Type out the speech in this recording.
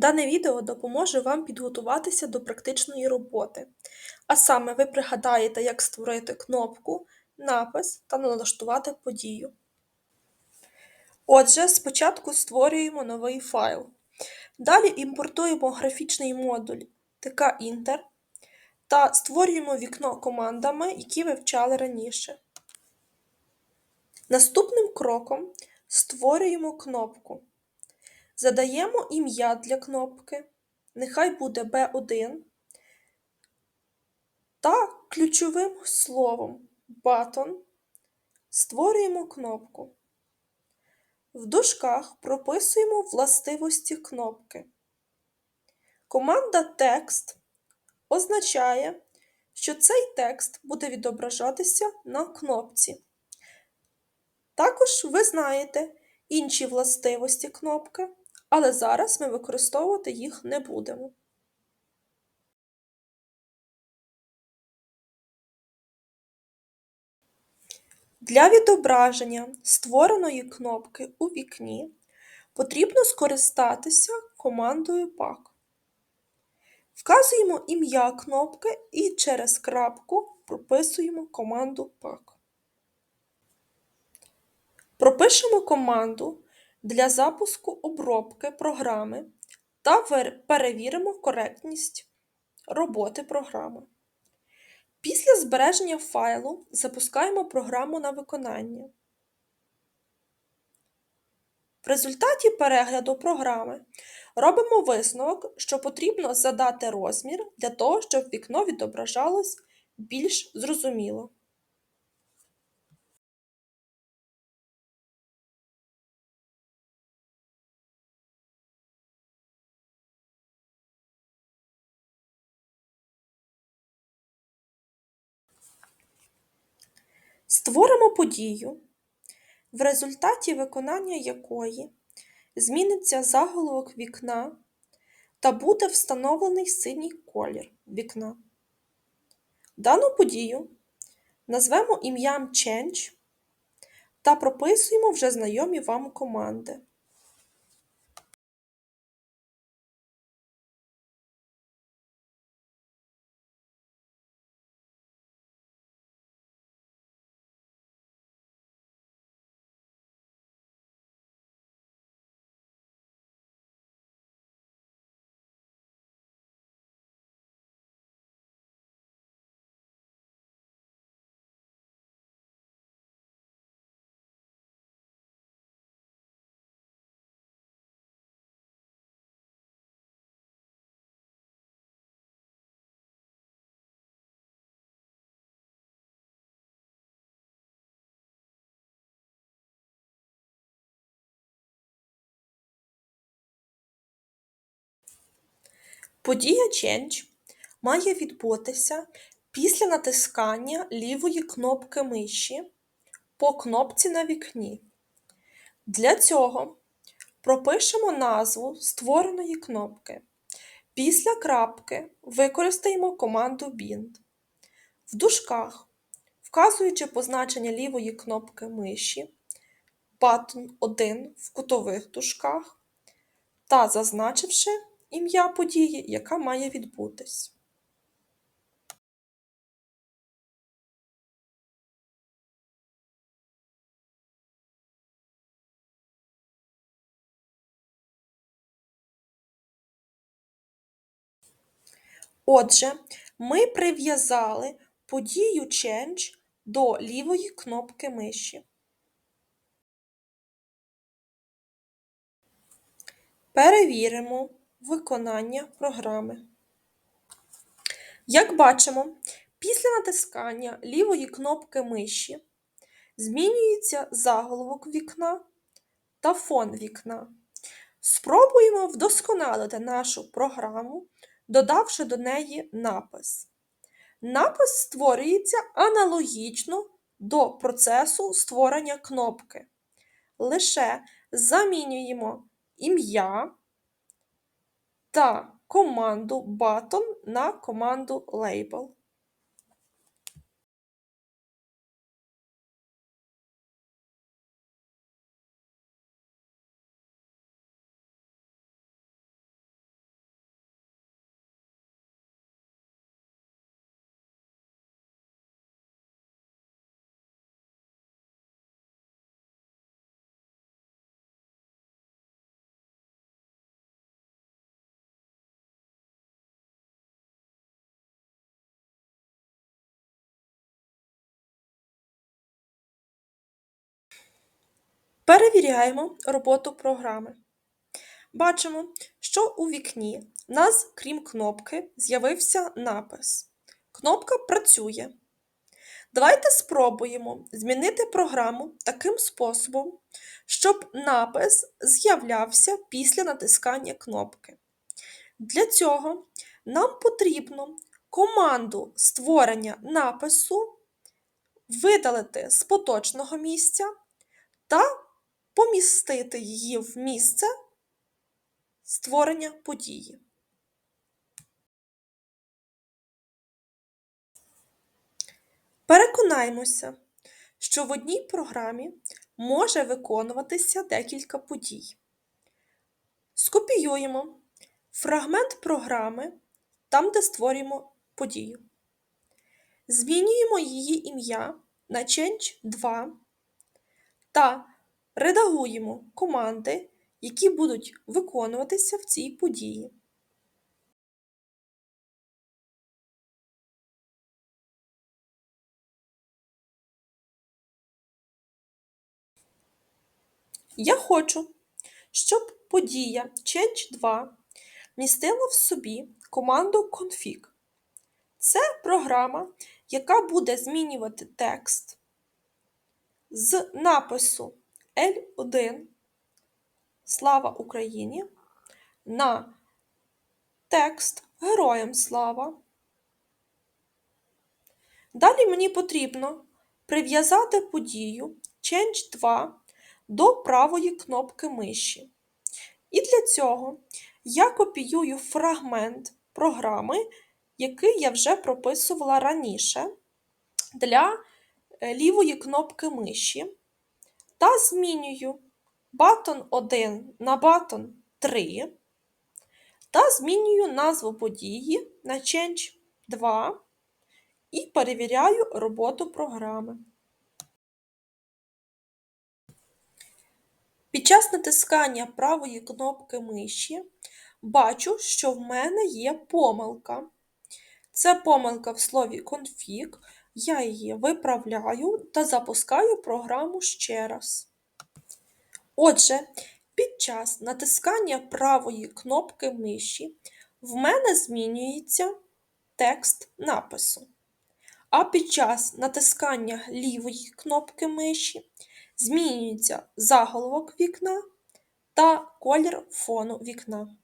Дане відео допоможе вам підготуватися до практичної роботи, а саме ви пригадаєте, як створити кнопку, напис та налаштувати подію. Отже, спочатку створюємо новий файл. Далі імпортуємо графічний модуль tk-inter та створюємо вікно командами, які ви вчали раніше. Наступним кроком створюємо кнопку. Задаємо ім'я для кнопки, нехай буде B1 та ключовим словом Button створюємо кнопку. В дужках прописуємо властивості кнопки. Команда Текст означає, що цей текст буде відображатися на кнопці. Також ви знаєте інші властивості кнопки, але зараз ми використовувати їх не будемо. Для відображення створеної кнопки у вікні потрібно скористатися командою PAC. Вказуємо ім'я кнопки і через крапку прописуємо команду PAC. Пропишемо команду для запуску обробки програми та перевіримо коректність роботи програми. Після збереження файлу запускаємо програму на виконання. В результаті перегляду програми робимо висновок, що потрібно задати розмір для того, щоб вікно відображалось більш зрозуміло. Створимо подію, в результаті виконання якої зміниться заголовок вікна та буде встановлений синій колір вікна. Дану подію назвемо ім'ям Change та прописуємо вже знайомі вам команди. Подія Change має відбутися після натискання лівої кнопки миші по кнопці на вікні. Для цього пропишемо назву створеної кнопки. Після крапки використаємо команду bind. В дужках, вказуючи позначення лівої кнопки миші, button 1 в кутових дужках та зазначивши ім'я події, яка має відбутись. Отже, ми прив'язали подію Change до лівої кнопки миші. Перевіримо виконання програми. Як бачимо, після натискання лівої кнопки миші змінюється заголовок вікна та фон вікна. Спробуємо вдосконалити нашу програму, додавши до неї напис. Напис створюється аналогічно до процесу створення кнопки. Лише замінюємо ім'я та команду button на команду label. Перевіряємо роботу програми. Бачимо, що у вікні в нас, крім кнопки, з'явився напис. Кнопка працює. Давайте спробуємо змінити програму таким способом, щоб напис з'являвся після натискання кнопки. Для цього нам потрібно команду створення напису видалити з поточного місця та помістити її в місце створення події. Переконаймося, що в одній програмі може виконуватися декілька подій. Скопіюємо фрагмент програми там, де створюємо подію. Змінюємо її ім'я на Change 2 та редагуємо команди, які будуть виконуватися в цій події. Я хочу, щоб подія Change 2 містила в собі команду config. Це програма, яка буде змінювати текст з напису L1 Слава Україні на текст Героям слава. Далі мені потрібно прив'язати подію Change 2 до правої кнопки миші. І для цього я копіюю фрагмент програми, який я вже прописувала раніше для е, лівої кнопки миші та змінюю батон 1 на батон 3 та змінюю назву події на Change 2 і перевіряю роботу програми. Під час натискання правої кнопки миші бачу, що в мене є помилка. Це помилка в слові config, я її виправляю та запускаю програму ще раз. Отже, під час натискання правої кнопки миші в мене змінюється текст напису. А під час натискання лівої кнопки миші змінюється заголовок вікна та колір фону вікна.